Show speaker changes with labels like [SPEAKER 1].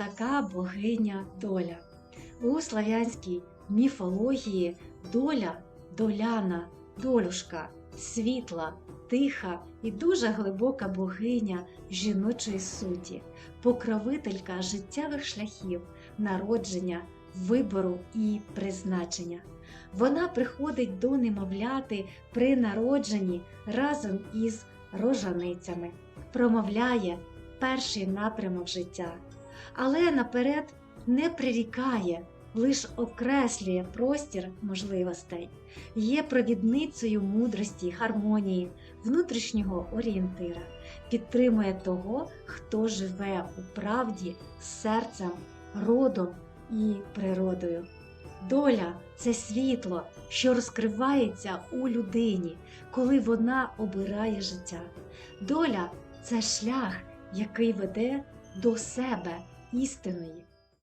[SPEAKER 1] така богиня доля? У славянській міфології доля доляна, долюшка, світла, тиха і дуже глибока богиня жіночої суті, покровителька життєвих шляхів, народження, вибору і призначення. Вона приходить до немовляти при народженні разом із рожаницями, промовляє перший напрямок життя, але наперед не прирікає, лиш окреслює простір можливостей, є провідницею мудрості, гармонії, внутрішнього орієнтира, підтримує того, хто живе у правді серцем, родом і природою. Доля це світло, що розкривається у людині, коли вона обирає життя. Доля це шлях, який веде до себе істинної